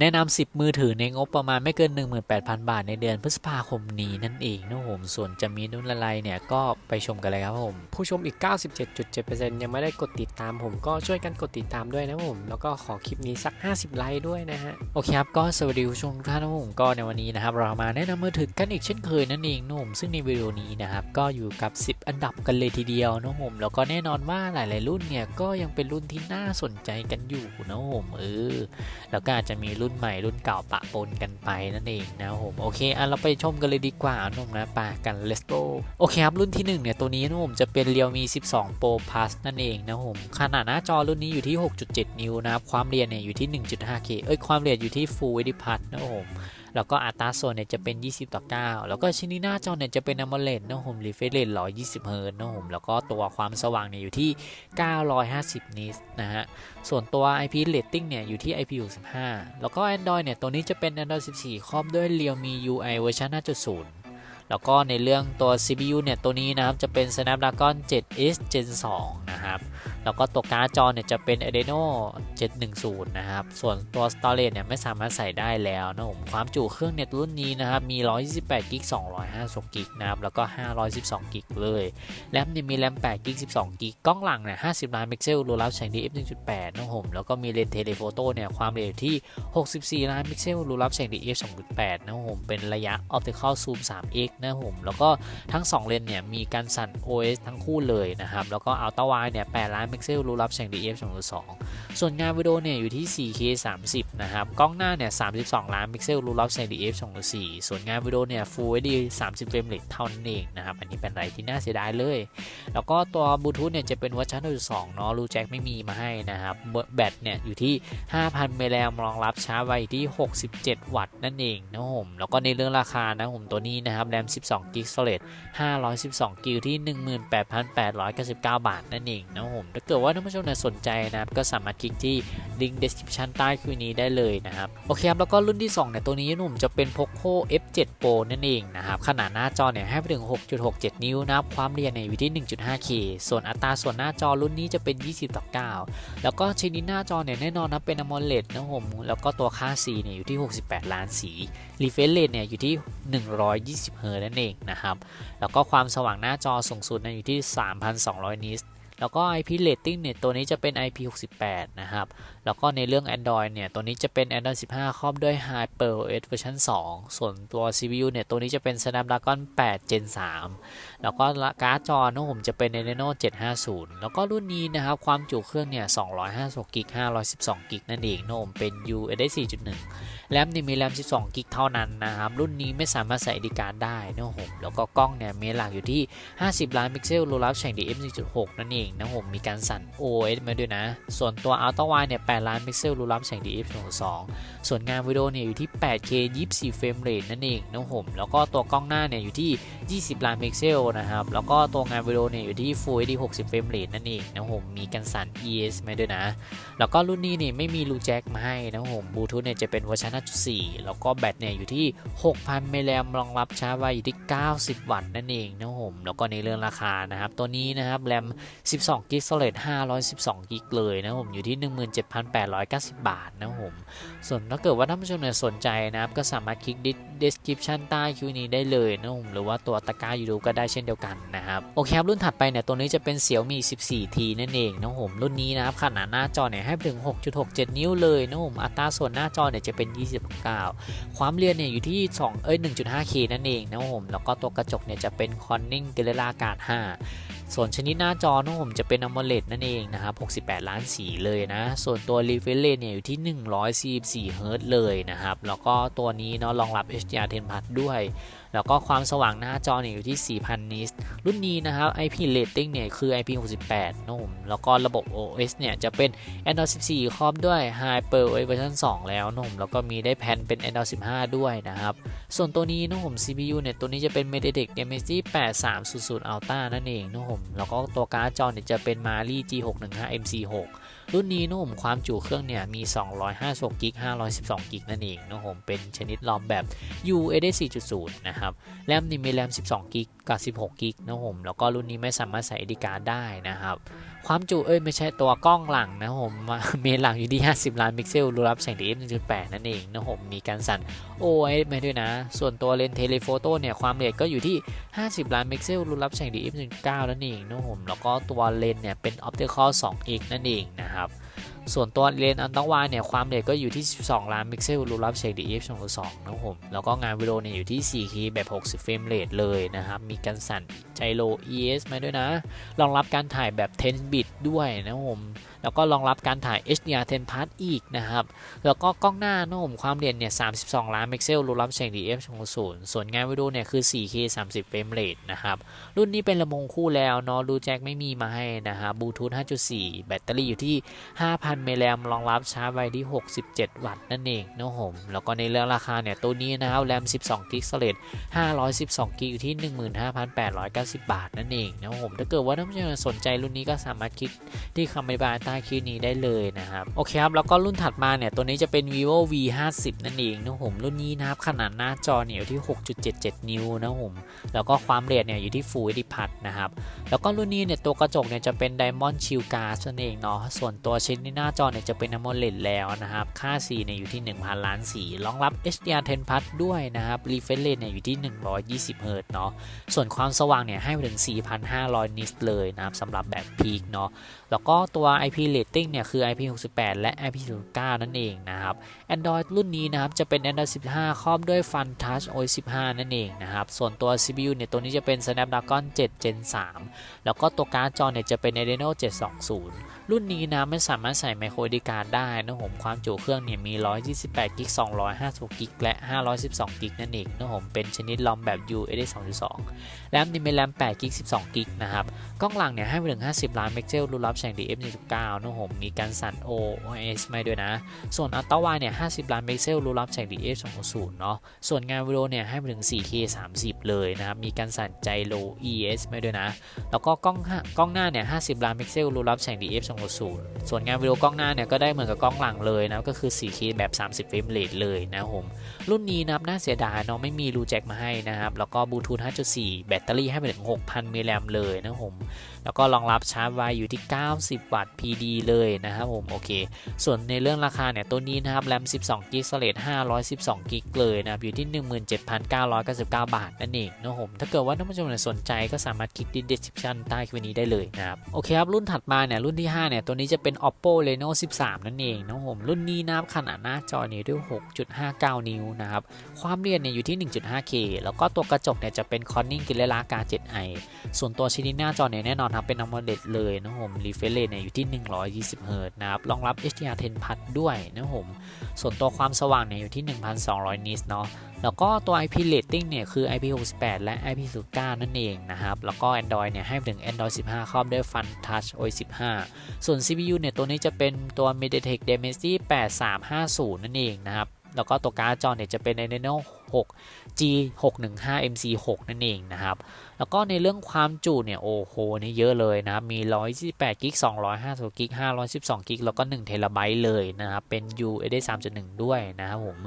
แนะนำ10 มือถือในงบประมาณไม่เกิน 18,000 บาทในเดือนพฤษภาคมนี้นั่นเองนะครับผมส่วนจะมีนุ่นอะไรเนี่ยก็ไปชมกันเลยครับผม ผู้ชมอีก 97.7%ยังไม่ได้กดติดตามผมก็ช่วยกันกดติดตามด้วยนะผม แล้วก็ขอคลิปนี้สัก 50 ไลค์ด้วยนะฮะ โอเคครับ ก็สวัสดีผู้ชมทุกท่านนะครับผมก็ในวันนี้นะครับ เรามาแนะนำมือถือกันอีกเช่นเคยนั่นเองนะครับผมซึ่งในวิดีโอนี้นะครับก็อยู่กับ 10 อันดับกันเลยทีเดียวนะครับผมแล้วก็แน่นอนว่าหลาย ๆ รุ่นเนี่ยก็ยังเป็นรุ่นที่น่าสนใจกันอยู่นะครับผมเออแล้วก็อาจจะมีรุ่นใหม่รุ่นเก่าปะปนกันไปนั่นเองนะครับผมโอเคอะเราไปชมกันเลยดีกว่านุ่มนะปะกัน let's go โอเคครับรุ่นที่หนึ่งเนี่ย ตัวนี้นะครับผมจะเป็น Realme 12 Pro Plus นั่นเองนะครับผมขนาดหน้าจอรุ่นนี้อยู่ที่ 6.7 นิ้วนะครับความเรียนเนี่ยอยู่ที่ 1.5K เอ้ยความเรียนอยู่ที่ Full HD Plus นะครับผม แล้วก็อัตราส่วนเนี่ยจะเป็น 20 ต่อ 9 แล้วก็ชิ้นนี้หน้าจอเนี่ยจะเป็น AMOLED นะผมรีเฟรชเรท120เฮิร์ตนะผมแล้วก็ตัวความสว่างเนี่ยอยู่ที่ 950 นิตนะฮะ ส่วนตัว IP rating เนี่ยอยู่ที่ IP65 แล้วก็ Android เนี่ยตัวนี้จะเป็น Android 14 ครอบด้วย Realme UI เวอร์ชัน5.0แล้วก็ในเรื่องตัว CPU เนี่ย ตัวนี้นะครับ จะเป็น Snapdragon 7 S Gen 2 นะครับ แล้วก็ตัวการ์ดจอเนี่ยจะเป็น Adreno 710 นะครับ ส่วนตัว Storage เนี่ยไม่สามารถใส่ได้แล้วนะผม ความจุเครื่องเน็ตรุ่นนี้นะครับ มี 128กิก256กิกนะครับ แล้วก็ 512กิกเลย แรมเนี่ยมีแรม8กิก12กิกกล้องหลังเนี่ย50ล้านพิกเซลรูรับแสง DF 1.8นะผม แล้วก็มีเลนส์เทเลโฟโต้เนี่ยความเร็วที่ 64ล้านพิกเซลรูรับแสง DF 2.8นะผม เป็นระยะ Optical Zoom 3x นะผม แล้วก็ทั้ง 2 เลนส์เนี่ยมีการสั่น OS ทั้งคู่เลยนะครับ แล้วก็ Ultra Wide เนี่ย8ล้านพิกเซลรูรับแสง DF 2.2 ส่วนงานวิดีโอเนี่ยอยู่ที่ 4K 30 นะครับ กล้องหน้าเนี่ย 32 ล้านพิกเซลรูรับแสง DF 2.4 ส่วนงานวิดีโอเนี่ย Full HD 30 เฟรมเรทเท่านั้นเองนะครับ อันนี้เป็นอะไรที่น่าเสียดายเลย แล้วก็ตัวบลูทูธเนี่ยจะเป็นเวอร์ชัน1.2เนาะรูแจ็คไม่มีมาให้นะครับ แบตเนี่ยอยู่ที่ 5,000มิลลิแอมรองรับชาร์จไว้ที่ 67 วัตต์นั่นเองนะผม แล้วก็ในเรื่องราคานะผมตัวนี้นะครับแรม 12 กิก storage 512 กิกที่ 18,899 บาทนั่นเองนะผมถ้าเกิดว่าท่านผู้ชมเนี่ยสนใจนะครับก็สามารถคลิกที่ลิงก์ description ใต้คลิปนี้ได้เลยนะครับโอเคครับแล้วก็รุ่นที่ 2 เนี่ย ตัวนี้หนุ่มจะเป็น Poco F7 Pro นั่นเองนะครับ ขนาดหน้าจอเนี่ยให้ไปถึง 6.67 นิ้วนะครับ ความเรียนเนี่ยอยู่ที่ 1.5K ส่วนอัตราส่วนหน้าจอรุ่นนี้จะเป็น 20 ต่อ 9 แล้วก็ชนนี้หน้าจอเนี่ยแน่นอนนะเป็น AMOLED นะผมแล้วก็ตัวค่าสีเนี่ยอยู่ที่ 68 ล้านสี refresh rate เนี่ยอยู่ที่ 120 เฮิร์ตซ์นั่นเองนะครับแล้วก็ความสว่างหน้าจอสูงสุดเนี่ยอยู่ที่ 3,200 นิต แล้วก็ IP rating เนี่ยตัวนี้จะเป็น IP68 นะครับแล้วก็ในเรื่อง Android เนี่ย ตัวนี้จะเป็น Android 15 ครอบด้วย HyperOS เวอร์ชัน2 ส่วนตัว CPU เนี่ย ตัวนี้จะเป็น Snapdragon 8 Gen 3 แล้วก็การ์ดจอนะผมจะเป็น Adreno 750 แล้วก็รุ่นนี้นะครับ ความจุเครื่องเนี่ย 256กิก512กิกนั่นเองนะผมเป็น USD 4.1 แรมนี่มีแรม 12กิกเท่านั้นนะครับ รุ่นนี้ไม่สามารถใส่ดีการ์ดได้นะผมแล้วก็กล้องเนี่ยมีหลักอยู่ที่ 50 ล้านพิกเซลรูรับแสง DF 1.6นั่นเองนะผมมีการสั่น OS มาด้วยนะ ส่วนตัว Ultra Wide เนี่ย8 ล้านพิกเซลรูรับแสง DF 2.2ส่วนงานวิดีโอเนี่ยอยู่ที่ 8K 24เฟรมเรทนั่นเองนะผมแล้วก็ตัวกล้องหน้าเนี่ยอยู่ที่ 20 ล้านพิกเซลนะครับแล้วก็ตัวงานวิดีโอเนี่ยอยู่ที่ Full HD 60เฟรมเรทนั่นเองนะผมมีการสั่น ES มาด้วยนะ แล้วก็รุ่นนี้เนี่ยไม่มีรูแจ็คมาให้นะผมบลูทูธเนี่ยจะเป็นเวอร์ชัน5.4 แล้วก็แบตเนี่ยอยู่ที่ 6,000มิลลิแอมรองรับชาร์จไว้อยู่ที่ 90 วัตต์นั่นเองนะผมแล้วก็ในเรื่องราคานะครับตัวนี้นะครับแรม 12 กิก storage 512 กิกเลยนะผมอยู่ที่1,890 บาทนะผม ส่วนถ้าเกิดว่าท่านผู้ชมเนี่ยสนใจนะครับ ก็สามารถคลิก description ใต้คลิปนี้ได้เลยนะผมหรือว่าตัวตะกร้ายูทูบก็ได้เช่นเดียวกันนะครับ โอเคครับ รุ่นถัดไปเนี่ยตัวนี้จะเป็น Xiaomi 14T นั่นเองนะผม รุ่นนี้นะครับขนาดหน้าจอเนี่ยให้ไปถึง 6.67 นิ้วเลยนะผมอัตราส่วนหน้าจอเนี่ยจะเป็น 29 ความเรียนเนี่ยอยู่ที่ 2 เอ้ย 1.5K นั่นเองนะผมแล้วก็ตัวกระจกเนี่ยจะเป็น Corning Gorilla Glass 5 ส่วนชนิดหน้าจอนะผมจะเป็น AMOLED นั่นเองนะครับ 68 ล้านสีเลยนะ ส่วนตัว refresh rate เนี่ยอยู่ที่ 144เฮิร์ตเลยนะครับ แล้วก็ตัวนี้เนาะรองรับ HDR10 Plus ด้วย แล้วก็ความสว่างหน้าจอเนี่ยอยู่ที่ 4,000 นิตรุ่นนี้นะครับ IP rating เนี่ยคือ IP68 นะผมแล้วก็ระบบ OS เนี่ยจะเป็น Android 14 ครอบด้วย HyperOS เวอร์ชัน2แล้วนะผมแล้วก็มีได้แพนเป็น Android 15 ด้วยนะครับ ส่วนตัวนี้นะผม CPU เนี่ยตัวนี้จะเป็น MediaTek Dimensity 8300 Ultra นั่นเองนะผมแล้วก็ตัวการ์ดจอเนี่ยจะเป็น Mali G615 MC6 รุ่นนี้นะผมความจุเครื่องเนี่ยมี 256กิก512กิกนั่นเองนะผมเป็นชนิดรอมแบบ UAD 4.0 นะครับ แรมนี่มีแรม 12กิกกับ 16กิกนะครับผมแล้วก็รุ่นนี้ไม่สามารถใส่ SD card ได้นะครับ ความจุเอ้ยไม่ใช่ตัวกล้องหลังนะครับผมเมนหลังอยู่ที่ 50 ล้านพิกเซลรูรับแสง DF 1.8 นั่นเองนะครับผมมีการสั่น OIS มาด้วยนะ ส่วนตัวเลนส์เทเลโฟโต้เนี่ยความละเอียดก็อยู่ที่ 50 ล้านพิกเซลรูรับแสง DF 1.9 นั่นเองนะครับผมแล้วก็ตัวเลนส์เนี่ยเป็น Optical 2x นั่นเองนะครับ ส่วนตัวเลนส์อันต้องวายเนี่ยความละเอียดก็อยู่ที่ 12 ล้านพิกเซลรูรับแสง DF 2.2นะครับผมแล้วก็งานวิดีโอเนี่ยอยู่ที่ 4K แบบ 60 เฟรมเรทเลยนะครับ มีการสั่นไจโร ES มาด้วยนะ รองรับการถ่ายแบบ 10 บิตด้วยนะครับผม แล้วก็รองรับการถ่าย HDR 10 Plus อีกนะครับ แล้วก็กล้องหน้านะครับผมความเด่นเนี่ย 32 ล้านพิกเซลรองรับแสง DF 2.0 ส่วนงานวิดีโอเนี่ยคือ 4K 30 เฟรมเรทนะครับ รุ่นนี้เป็นลำโพงคู่แล้วเนาะรูแจ็คไม่มีมาให้นะครับบลูทูธ 5.4 แบตเตอรี่อยู่ที่ 5,000 มิลลิแอมรองรับชาร์จไวที่ 67 วัตต์นั่นเองนะผมแล้วก็ในเรื่องราคาเนี่ยตัวนี้นะครับแรม 12 กิกสเลด512 กิกอยู่ที่ 15,890 บาทนั่นเองนะผมถ้าเกิดว่าท่านผู้ชมสนใจรุ่นนี้ก็สามารถคลิกที่คำอธิบายใต้คลิปนี้ได้เลยนะครับโอเคครับแล้วก็รุ่นถัดมาเนี่ยตัวนี้จะเป็น vivo v 5 0นั่นเองนะผมรุ่นนี้นะครับขนาดหน้าจอเนี่ยอยู่ที่ 6.77 นิ้วนะผมแล้วก็ความเร็วเนี่ยอยู่ที่ Full HD Plus นะครับแล้วก็รุ่นนี้เนี่ยตัวกระจกเนี่ยจะเป็น Diamond Shield Glass นั่นเองเนาะส่วนตัวชิ้นที่หน้าจอเนี่ยจะเป็น AMOLED แล้วนะครับค่าสีเนี่ยอยู่ที่ 1,000 ล้านสีรองรับ HDR 10 Plus ด้วยนะครับ Refresh Rate เนี่ยอยู่ที่ 120 Hz เนาะส่วนความสว่างเนี่ยให้ไปถึง 4,500 นิตเลยนะครับสำหรับแบบพีคเนาะแล้วก็ตัว IP rating เนี่ยคือ IP68 และ IP69 นั่นเองนะครับ Android รุ่นนี้นะครับจะเป็น Android 15 ครอบด้วย Fun Touch OS 15 นั่นเองนะครับ ส่วนตัว CPU เนี่ยตัวนี้จะเป็น Snapdragon 7 Gen 3 แล้วก็ตัวการ์ดจอเนี่ยจะเป็น Adreno 720 รุ่นนี้นะไม่สามารถใส่ไมโครดีการได้นะผมความจุเครื่องเนี่ยมี 128กิก256กิกและ 512กิกนั่นเองนะผมเป็นชนิดลอมแบบ USD 2.2แรมนี่เป็นแรม8กิก12กิกนะครับกล้องหลังเนี่ยให้ไปถึง 50 ล้านเมกเซลรูรับแสง DF1.9 นะผมมีการสั่น OIS ไม่ด้วยนะ ส่วนอัลต้าวายเนี่ย50 ล้านเมกเซลรูรับแสง DF2.0 เนาะส่วนงานวิดีโอเนี่ยให้ไปถึง 4K 30 เลยนะครับมีการสั่นใจโล ES ไม่ด้วยนะ แล้วก็กล้องกล้องหน้าเนี่ย50 ล้านเมกเซลรูรับแสง DF2.0 160 ส่วนงานวิดีโอกล้องหน้าเนี่ยก็ได้เหมือนกับกล้องหลังเลยนะก็คือ 4K แบบ 30เฟรมเรทเลยนะผม รุ่นนี้นะครับน่าเสียดายเนาะไม่มีรูแจ็คมาให้นะครับ แล้วก็บลูทูธ 5.4 แบตเตอรี่ให้ไปถึง 6,000มิลลิแอมเลยนะผม แล้วก็รองรับชาร์จไวอยู่ที่ 90 วัตต์ PD เลยนะครับผม โอเค ส่วนในเรื่องราคาเนี่ย ตัวนี้นะครับ แรม 12 กิกสเลด512 กิกเลยนะครับ อยู่ที่ 17,999 บาทนั่นเองนะผม ถ้าเกิดว่าท่านผู้ชมสนใจก็สามารถคลิกที่ description ใต้คลิปนี้ได้เลยนะครับ โอเคครับ รุ่นถัดมาเนี่ย รุ่นที่ 5 เนี่ย ตัวนี้จะเป็น oppo reno 13 นั่นเองนะผม รุ่นนี้นะครับขนาดหน้าจอเนี่ยด้วย 6.59 นิ้วนะครับ ความเรียนเนี่ยอยู่ที่ 1.5K แล้วก็ตัวกระจกเนี่ยจะเป็น Corning Gorilla กา 7i ส่วนตัวชิ้นหน้าจอเนี่ยแน่นอนครับเป็น AMOLED เลยนะครับผม refresh rate เนี่ยอยู่ที่ 120 Hz นะครับรองรับ HDR 10 Plus ด้วยนะผมส่วนตัวความสว่างเนี่ยอยู่ที่ 1,200นิตเนาะแล้วก็ตัว IP rating เนี่ยคือ IP68 และ IP09 นั่นเองนะครับ แล้วก็ Android เนี่ยให้ถึง Android 15 ครอบด้วย Fun Touch OS 15 ส่วน CPU เนี่ยตัวนี้จะเป็นตัว MediaTek Dimensity 8350 นั่นเองนะครับ แล้วก็ตัวการ์ดจอเนี่ยจะเป็น Adreno 6 G615 MC6 นั่นเองนะครับ แล้วก็ในเรื่องความจุเนี่ยโอ้โหนี่เยอะเลยนะครับมี 128กิก250กิก512กิกแล้วก็1เทราไบต์เลยนะครับเป็น USD 3.1 ด้วยนะครับผม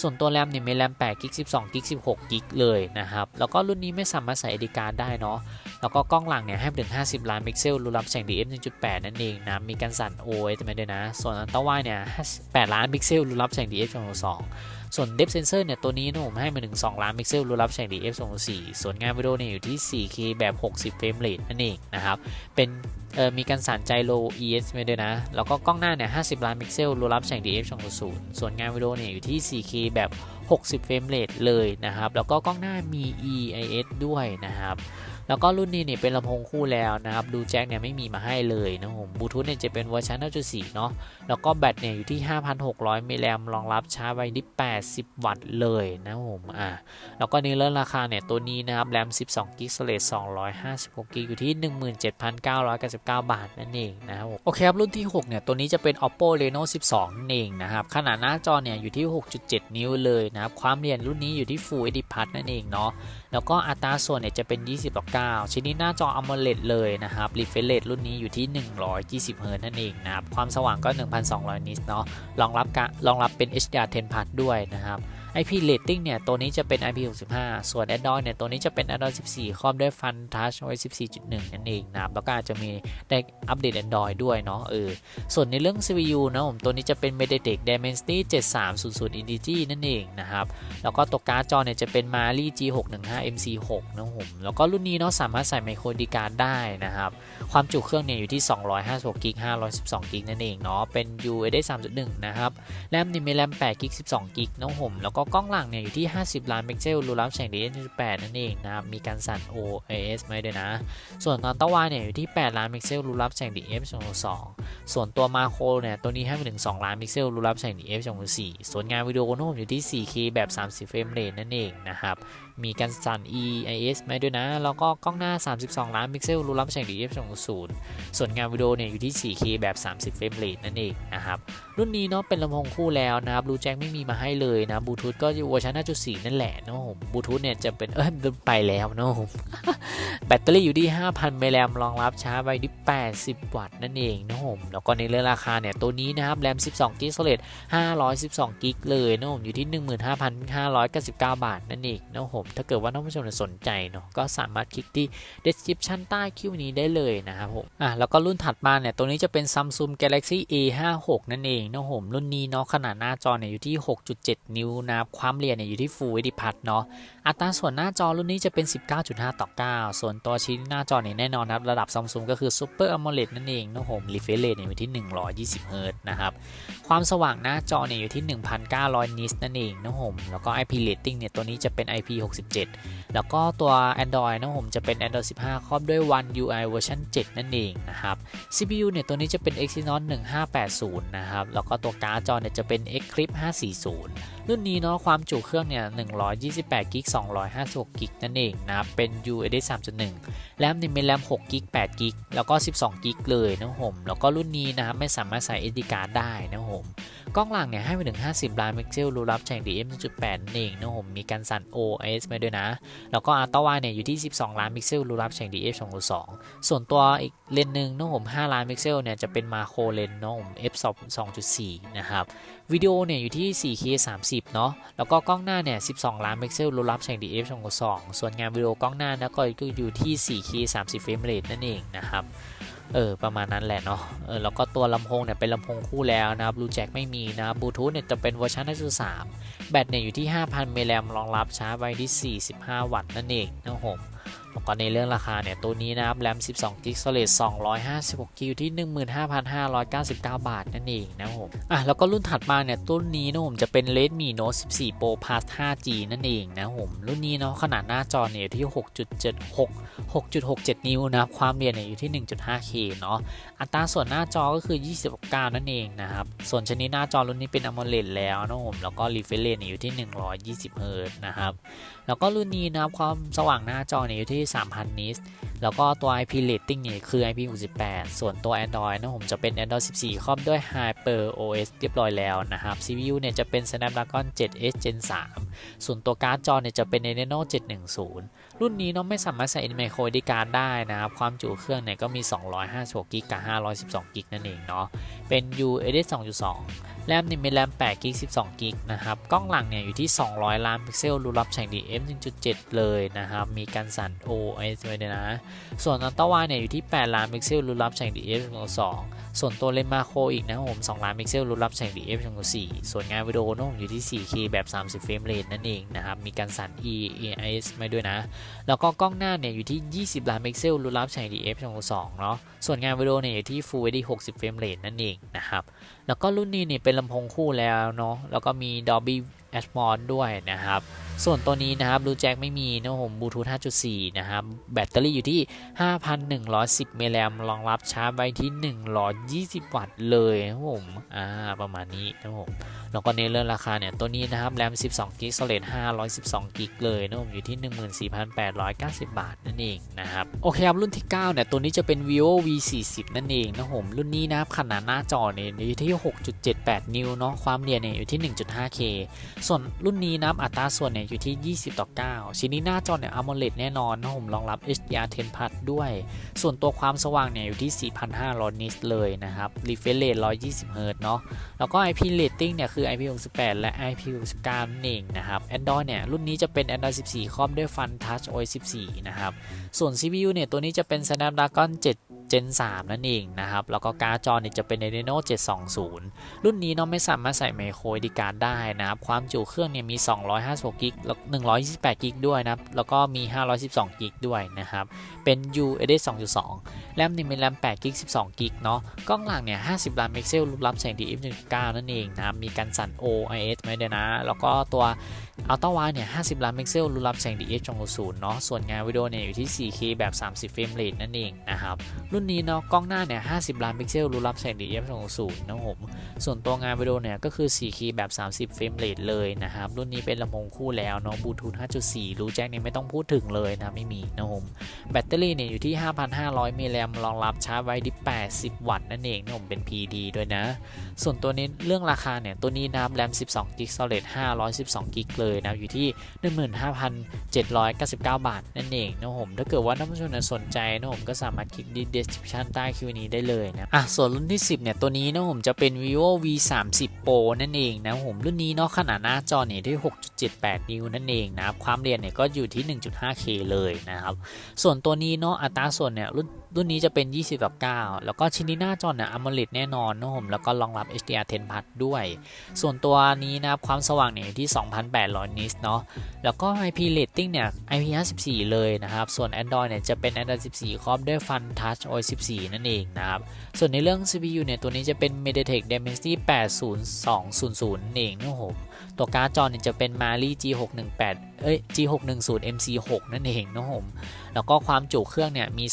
ส่วนตัวแรมเนี่ยมีแรม8กิก12กิก16กิกเลยนะครับแล้วก็รุ่นนี้ไม่สามารถใส่ SD card ได้เนาะแล้วก็กล้องหลังเนี่ยให้ถึง 50 ล้านพิกเซลรูรับแสง DF 1.8 นั่นเองนะมีการสั่น OIS มาด้วยนะ ส่วนอัลตร้าไวเนี่ย8ล้านพิกเซลรูรับแสง DF 2.2 ส่วน Depth Sensor เนี่ย ตัวนี้นะผมให้มาถึง 2 ล้านพิกเซลรูรับแสง DF 2.4ส่วนงานวิดีโอเนี่ยอยู่ที่ 4K แบบ 60 เฟรมเรทนั่นเองนะครับ เป็นเออมีการสั่นไจโร ES มาด้วยนะ แล้วก็กล้องหน้าเนี่ย 50 ล้านพิกเซลรูรับแสง DF 2.0ส่วนงานวิดีโอเนี่ยอยู่ที่ 4K แบบ 60 เฟรมเรทเลยนะครับ แล้วก็กล้องหน้ามี EIS ด้วยนะครับ แล้วก็รุ่นนี้เนี่ยเป็นลำโพงคู่แล้วนะครับ ดูแจ็คเนี่ยไม่มีมาให้เลยนะผมบลูทูธเนี่ยจะเป็นเวอร์ชัน9.4 เนาะแล้วก็แบตเนี่ยอยู่ที่ 5,600 มิลลิแอมรองรับชาร์จไว้ที่ 80 วัตต์เลยนะผมอ่าแล้วก็ในเรื่องราคาเนี่ยตัวนี้นะครับแรม 12กิกสเลด256กิกอยู่ที่ 17,999 บาทนั่นเองนะครับโอเคครับรุ่นที่ 6 เนี่ย ตัวนี้จะเป็น oppo reno 12 นั่นเองนะครับขนาดหน้าจอเนี่ยอยู่ที่ 6.7 นิ้วเลยนะครับความเรียนรุ่นนี้อยู่ที่ Full HD Plus นั่นเองเนาะแล้วก็อัตราส่วนเนี่ยจะเป็น 20ต่อ9 ชิ้นนี้หน้าจอ AMOLED เลยนะครับ refresh rate รุ่นนี้อยู่ที่ 120 Hz นั่นเองนะครับ ความสว่างก็ 1,200 นิตเนาะรองรับการรองรับเป็น HDR 10 Plus ด้วยนะครับ IP rating เนี่ย ตัวนี้จะเป็น IP65 ส่วน Android เนี่ย ตัวนี้จะเป็น Android 14 ครอบด้วย Fun Touch OS 14.1 นั่นเองนะครับ แล้วก็อาจจะมีได้อัปเดต Android ด้วยเนาะ เออ ส่วนในเรื่อง CPU นะผม ตัวนี้จะเป็น MediaTek Dimensity 7300 EDG นั่นเองนะครับ แล้วก็ตัวการ์ดจอเนี่ยจะเป็น Mali G615 MC6 นะผม แล้วก็รุ่นนี้เนาะสามารถใส่ไมโครดีการ์ดได้นะครับ ความจุเครื่องเนี่ยอยู่ที่ 256กิก512กิกนั่นเองเนาะ เป็น UHD 3.1 นะครับ แรมนี่มีแรม8กิก12กิกนะผมแล้วก็กล้องหลังเนี่ยอยู่ที่ 50 ล้านพิกเซลรูรับแสง DX8 นั่นเองนะครับ มีการสั่น OIS ไม่ด้วยนะ ส่วนตอนตะวันเนี่ยอยู่ที่ 8 ล้านพิกเซลรูรับแสง DF2.2 ส่วนตัวมาโครเนี่ยตัวนี้ให้ไปถึง 2 ล้านพิกเซลรูรับแสง DF2.4 ส่วนงานวิดีโอโน้มอยู่ที่ 4K แบบ 30 เฟรมเรทนั่นเองนะครับมีการสั่น EIS ไหมด้วยนะ แล้วก็กล้องหน้า 32 ล้านพิกเซลรูรับแสง DF2.0 ส่วนงานวิดีโอเนี่ยอยู่ที่ 4K แบบ 30 เฟรมเรทนั่นเองนะครับ รุ่นนี้เนาะเป็นลำโพงคู่แล้วนะครับบลูแจ็คไม่มีมาให้เลยนะบลูทูธก็เวอร์ชัน5.4 นั่นแหละนะผมบลูทูธเนี่ยจะเป็นเออไปแล้วนะผมแบตเตอรี่อยู่ที่ 5,000มิลลิแอมรองรับชาร์จไว้ที่ 80 วัตต์นั่นเองนะผมแล้วก็ในเรื่องราคาเนี่ยตัวนี้นะครับแรม 12กิกโซเลต512กิกเลยนะผมอยู่ที่ 15,599 บาทนั่นเองนะผมถ้าเกิดว่าท่านผู้ชมสนใจเนาะก็สามารถคลิกที่ description ใต้คลิปนี้ได้เลยนะครับผมอะแล้วก็รุ่นถัดมาเนี่ยตัวนี้จะเป็น Samsung Galaxy A56 นั่นเองนะผมรุ่นนี้เนาะขนาดหน้าจอเนี่ยอยู่ที่ 6.7 นิ้วนะครับความเรียนเนี่ยอยู่ที่ Full HD Plus เนาะอัตราส่วนหน้าจอรุ่นนี้จะเป็น 19.5 ต่อ 9 ส่วนตัวชิ้นหน้าจอเนี่ยแน่นอนนะครับระดับ Samsung ก็คือ Super AMOLED นั่นเองนะผม refresh rate เนี่ยอยู่ที่ 120 Hz นะครับความสว่างหน้าจอเนี่ยอยู่ที่ 1,900 nits นั่นเองนะผมแล้วก็ IP rating เนี่ยตัวนี้จะเป็น67 แล้วก็ตัว Android นะผมจะเป็น Android 15 ครอบด้วย One UI เวอร์ชัน7 นั่นเองนะครับ CPU เนี่ยตัวนี้จะเป็น Exynos 1580 นะครับ แล้วก็ตัวการ์ดจอเนี่ยจะเป็น Eclipse 540 รุ่นนี้เนาะความจุเครื่องเนี่ย128กิก256กิกนั่นเองนะเป็น UHD 3.1 แรมเนี่เป็นแรม6กิก8กิกแล้วก็ 12กิกเลยนะผม แล้วก็รุ่นนี้นะครับไม่สามารถใส่ SD card ได้นะผมกล้องหลังเนี่ยให้ไปถึง 50 ล้านพิกเซลรูรับแสง DF 1.8นั่นเองนะผมมีการสั่น OIS มาด้วยนะ แล้วก็อัลตร้าไวเนี่ยอยู่ที่ 12 ล้านพิกเซลรูรับแสง DF 2.2 ส่วนตัวอีกเลนส์หนึ่งนะผม 5 ล้านพิกเซลเนี่ยจะเป็นมาโครเลนส์นะผม f 2.4 นะครับวิดีโอเนี่ยอยู่ที่ 4K 30 เนาะแล้วก็กล้องหน้าเนี่ย 12 ล้านพิกเซลรูรับแสง DF 2.2 ส่วนงานวิดีโอ กล้องหน้านะก็อยู่ที่ 4K 30 เฟรมเรทนั่นเองนะครับ เออประมาณนั้นแหละเนาะเออแล้วก็ตัวลำโพงเนี่ยเป็นลำโพงคู่แล้วนะครับบลูแจ็คไม่มีนะบลูทูธเนี่ยจะเป็นเวอร์ชัน5.3แบตเนี่ยอยู่ที่ 5,000มิลลิแอมรองรับชาร์จไว้ที่ 45 วัตต์นั่นเองนะครับผม แล้วก็ในเรื่องราคาเนี่ยตัวนี้นะครับแรม 12 g b storage 256 g b อยู่ที่ 15,599 บาทนั่นเองนะครับผมอะแล้วก็รุ่นถัดมาเนี่ยรุ่นนี้นะผมจะเป็น Redmi Note 14 Pro Plus 5G นั่นเองนะครับผมรุ่นนี้เนาะขนาดหน้าจอเนี่ยอยู่ที่ 6.76 6.67 นิ้วนะครับความเรียนเนี่ยอยู่ที่ 1.5K เนาะอัตราส่วนหน้าจอก็คือ 29 นั่นเองนะครับส่วนชนิดหน้าจอรุ่นนี้เป็น AMOLED แล้วนะผมแล้วก็ refresh rate เนี่ยอยู่ที่ 120 Hz นะครับแล้วก็รุ่นนี้นะครับความสว่างหน้าจอเนี่ยอยู่ที่ 3,000 นิตแล้วก็ตัว IP rating เนี่ยคือ IP68 ส่วนตัว Android นะผมจะเป็น Android 14 ครอบด้วย Hyper OS เรียบร้อยแล้วนะครับ CPU เนี่ยจะเป็น Snapdragon 7 S Gen 3 ส่วนตัวการ์ดจอเนี่ยจะเป็น Adreno 710 รุ่นนี้เนาะไม่สามารถใส่ micro SD card ได้นะครับ ความจุเครื่องเนี่ยก็มี 256กิกกับ 512กิกนั่นเองเนาะเป็น UHD 2.2แรมนี่มีแรม8กิก12กิกนะครับ กล้องหลังเนี่ยอยู่ที่ 200 ล้านพิกเซลรูรับแสง DF 1.7 เลยนะครับ มีการสั่น OIS ไว้ด้วยนะ ส่วนอัลตร้าเนี่ยอยู่ที่ 8 ล้านพิกเซลรูรับแสง DF 2.2ส่วนตัวเลนส์มาโครอีกนะครับผม 2 ล้านพิกเซลรูรับแสง DF 2.4ส่วนงานวิดีโอนะผมอยู่ที่ 4K แบบ 30 เฟรมเรทนั่นเองนะครับ มีการสั่น EIS มาด้วยนะ แล้วก็กล้องหน้าเนี่ยอยู่ที่ 20 ล้านพิกเซลรูรับแสง DF 2.2เนาะ ส่วนงานวิดีโอเนี่ยอยู่ที่ Full HD 60 เฟรมเรทนั่นเองนะครับ แล้วก็รุ่นนี้เนี่ยเป็นลำโพงคู่แล้วเนาะแล้วก็มี Dolby Atmos ด้วยนะครับส่วนตัวนี้นะครับบลูแจ็คไม่มีนะผมบลูทูธ 5.4 นะครับ แบตเตอรี่อยู่ที่ 5,110 มิลลิแอมรองรับชาร์จไว้ที่ 120 วัตต์เลยนะผมอ่าประมาณนี้นะผมแล้วก็ในเรื่องราคาเนี่ยตัวนี้นะครับแรม 12 g b storage 512 g b เลยนะผมอยู่ที่ 14,890 บาทนั่นเองนะครับโอเคครับรุ่นที่ 9 เนี่ยตัวนี้จะเป็น vivo v 4 0นั่นเองนะผมรุ่นนี้นะครับขนาดหน้าจอเนี่ยอยู่ที่ 6.78 นิ้วเนาะความเรียนเนี่ยอยู่ที่ 1.5K ส่วนรุ่นนี้นะครับอัตราส่วนเนี่ยเนี่ยอยู่ที่ 20 ต่อ 9 ชิ้นนี้หน้าจอเนี่ย AMOLED แน่นอนนะผมรองรับ HDR 10 Plus ด้วย ส่วนตัวความสว่างเนี่ยอยู่ที่ 4,500 นิตเลยนะครับ refresh rate 120 Hz เนาะแล้วก็ IP rating เนี่ยคือ IP68 และ IP69 นั่นเองนะครับ Android เนี่ย รุ่นนี้จะเป็น Android 14 ครอบด้วย Fun Touch OS 14 นะครับ ส่วน CPU เนี่ย ตัวนี้จะเป็น Snapdragon 7 Gen 3 นั่นเองนะครับ แล้วก็การ์ดจอเนี่ยจะเป็น Adreno 720 รุ่นนี้เนาะไม่สามารถใส่ไมโคร SD card ได้นะครับ ความจุเครื่องเนี่ยมี 256กิกแล้ว128กิกด้วยนะครับ แล้วก็มี 512กิกด้วยนะครับ เป็น UHD 2.2 แรมนี่เป็นแรม8กิก12กิกเนาะ กล้องหลังเนี่ย 50 ล้านพิกเซลรูปรับแสง DF 1.9นั่นเองนะครับ มีการสั่น OIS ไหมเดี๋ยนะ แล้วก็ตัวอัลตร้าไวเนี่ย 50 ล้านพิกเซลรูปรับแสง DF 2.0 เนาะ ส่วนงานวิดีโอเนี่ยอยู่ที่ 4K แบบ 30 เฟรมเรทนั่นเองนะครับ รุ่นนี้เนาะกล้องหน้าเนี่ย 50 ล้านพิกเซลรูรับแสง DF 2.0นะครับผมส่วนตัวงานวิดีโอเนี่ย ก็คือ 4K แบบ 30 เฟรมเรทเลยนะครับ รุ่นนี้เป็นลำโพงคู่แล้วเนาะบลูทูธ5.4 รูแจ็คเนี่ยไม่ต้องพูดถึงเลยนะ ไม่มีนะครับผมแบตเตอรี่เนี่ย อยู่ที่ 5,500 มิลลิแอมรองรับชาร์จไว้ที่ 80 วัตต์นั่นเองนะผมเป็น PD ด้วยนะ ส่วนตัวนี้เรื่องราคาเนี่ยตัวนี้นะแรม 12 g b Solid 512 g b เลยนะอยู่ที่ 15,799 บาทนั่นเองนะผมถ้าเกิดว่าท่านผู้ชมเนี่ยสนใจนะผมก็สามารถคลิกที่ description ใต้คลิปนี้ได้เลยนะอะส่วนรุ่นที่ 10เนี่ยตัวนี้นะผมจะเป็น vivo v 3 0 pro นั่นเองนะผมรุ่นนี้เนาะขนาดหน้าจอเนี่ยที่6.78 นิ้วนั่นเองนะครับความเรียนเนี่ยก็อยู่ที่ 1.5K เลยนะครับส่วนตัวนี้เนาะอัตราส่วนเนี่ยรุ่น รุ่นนี้จะเป็น29แล้วก็ชิ้นนี้หน้าจอเนี่ย AMOLED แน่นอนนะผมแล้วก็รองรับ HDR 10 Plus ด้วย ส่วนตัวนี้นะครับความสว่างเนี่ยอยู่ที่ 2,800 นิตเนาะแล้วก็ IP rating เนี่ย IP 54เลยนะครับ ส่วน Android เนี่ยจะเป็น Android 14 ครอบด้วย Fun Touch OS 14 นั่นเองนะครับ ส่วนในเรื่อง CPU เนี่ยตัวนี้จะเป็น MediaTek Dimensity 80200นั่นเองนะครับผมตัวการ์ดจอเนี่ยจะเป็น Mali G618 เอ้ย G610 MC6 นั่นเองนะครับผมแล้วก็ความจุเครื่องเนี่ยมี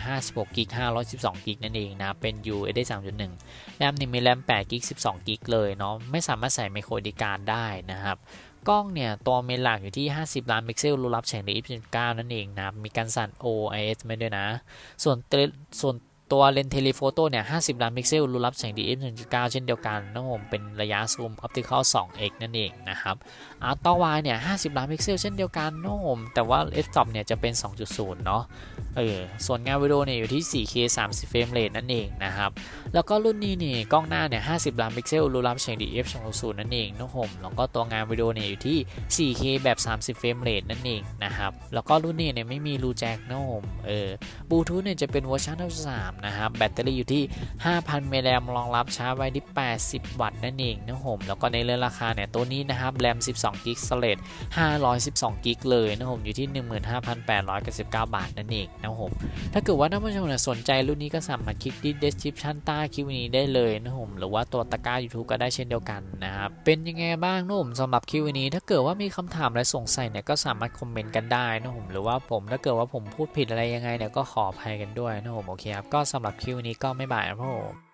256กิก512กิกนั่นเองนะ เป็น USD 3.1 แรมนี่มีแรม8กิก12กิกเลยเนาะไม่สามารถใส่ไมโครดีการ์ดได้นะครับกล้องเนี่ย ตัวเมนหลักอยู่ที่ 50 ล้านพิกเซลรูรับแสง DF 1.9 นั่นเองนะ มีการสั่น OIS ไม่ด้วยนะ ส่วนส่วน ตัวเลนส์เทเลโฟโต้เนี่ย50 ล้านพิกเซลรูรับแสง DF 1.9 เช่นเดียวกันนะผมเป็นระยะซูมออปติคอล 2x นั่นเองนะครับอัลตร้าไวเนี่ย50 ล้านพิกเซลเช่นเดียวกันนะผมแต่ว่า f-stop เนี่ยจะเป็น 2.0 เนาะเออส่วนงานวิดีโอเนี่ยอยู่ที่ 4K 30 เฟรมเรทนั่นเองนะครับแล้วก็รุ่นนี้นี่กล้องหน้าเนี่ย50 ล้านพิกเซลรูรับแสง DF 2.0 นั่นเองนะผมแล้วก็ตัวงานวิดีโอเนี่ยอยู่ที่ 4K แบบ 30 เฟรมเรทนั่นเองนะครับแล้วก็รุ่นนี้เนี่ยไม่มีรูแจ็คนะผมเออบลูทูธเนี่ยจะเป็นเวอร์ชัน3นะครับแบตเตอรี่อยู่ที่ 5,000มิลลิแอมรองรับชาร์จไว้ที่ 80 วัตต์นั่นเองนะผมแล้วก็ในเรื่องราคาเนี่ยตัวนี้นะครับแรม 12 g b Solid 512 g b เลยนะผมอยู่ที่ 15,899 บาทนั่นเองนะผมถ้าเกิดว่าท่านผู้ชมสนใจรุ่นนี้ก็สามารถคลิกที่ description ใต้คลิปนี้ได้เลยนะผมหรือว่าตัวตะกร้า YouTube ก็ได้เช่นเดียวกันนะครับเป็นยังไงบ้างนะผมสำหรับคลิปนี้ ถ้าเกิดว่ามีคำถามและสงสัยเนี่ยก็สามารถคอมเมนต์กันได้นะผมหรือว่าผมถ้าเกิดว่าผมพูดผิดอะไรยังไงเนี่ยก็ขออภัยกันด้วยนะผมโอเคครับก็สสำหรับคลิปนี้ก็ไม่บายนะผม